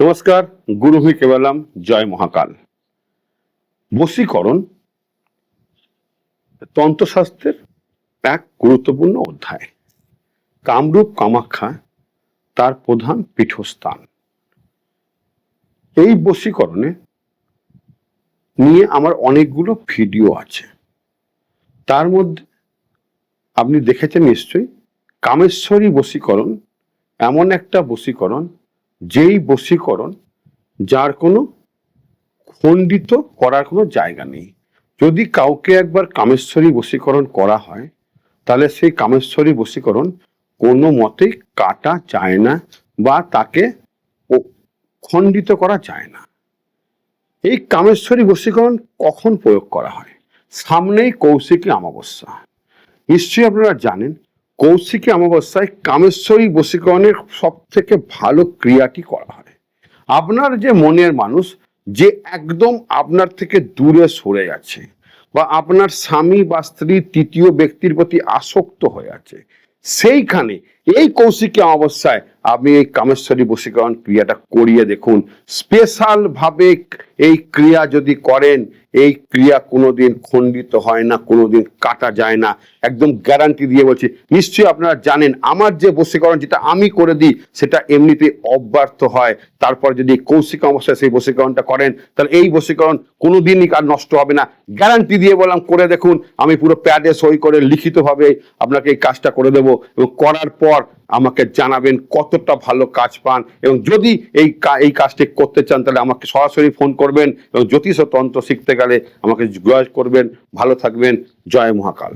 নমস্কার, গুরু হুই কেবলাম, জয় মহাকাল। বশীকরণ, তন্ত্রশাস্ত্রের এক গুরুত্বপূর্ণ অধ্যায়। কামরূপ কামাখ্যা, তার প্রধান পীঠস্থান। এই বশীকরণে নিয়ে আমার অনেকগুলো ভিডিও আছে। তার মধ্যে আপনি দেখেছেন নিশ্চয়ই, কামেশ্বরী বশীকরণ এমন একটা বশীকরণ যেই বশীকরণ, যার কোনো খণ্ডিত করার কোনো জায়গা নেই। যদি কাউকে একবার কামেশ্বরী বশীকরণ করা হয়, তাহলে সেই কামেশ্বরী বশীকরণ কোনো মতেই কাটা যায় না বা তাকে খণ্ডিত করা যায় না। এই কামেশ্বরী বশীকরণ কখন প্রয়োগ করা হয়? সামনেই কৌশিকী অমাবস্যা। নিশ্চয়ই আপনারা জানেন কৌশিকী অমাবস্যায় কামেশ্বরী বশীকরণের সব থেকে ভালো ক্রিয়াটি করা হয়। আপনার যে মনের মানুষ, যে একদম আপনার থেকে দূরে সরে আছে বা আপনার স্বামী বা স্ত্রী তৃতীয় ব্যক্তির প্রতি আসক্ত হয়ে আছে, সেইখানে এই কৌশিকী অমাবস্যায় আপনি এই কামেশ্বরী বশীকরণ ক্রিয়াটা করিয়ে দেখুন। স্পেশাল ভাবে এই ক্রিয়া যদি করেন, এই ক্রিয়া কোনোদিন খণ্ডিত হয় না, কোনোদিন কাটা যায় না। একদম গ্যারান্টি দিয়ে বলছি, নিশ্চয়ই আপনারা জানেন, আমার যে বশীকরণ যেটা আমি করে দিই, সেটা এমনিতে অব্যর্থ হয়। তারপর যদি কৌশিক অবস্থায় সেই বশীকরণটা করেন, তাহলে এই বশীকরণ কোনোদিনই আর নষ্ট হবে না। গ্যারান্টি দিয়ে বললাম, করে দেখুন, আমি পুরো প্যাডে সই করে লিখিতভাবে আপনাকে এই কাজটা করে দেবো এবং করার পর আমাকে জানাবেন কতটা ভালো কাজ পান। এবং যদি এই এই কাজটি করতে চান, তাহলে আমাকে সরাসরি ফোন করবেন এবং জ্যোতিষ তন্ত্র শিখতে গেলে আমাকে জিজ্ঞাসা করবেন। ভালো থাকবেন। জয় মহাকাল।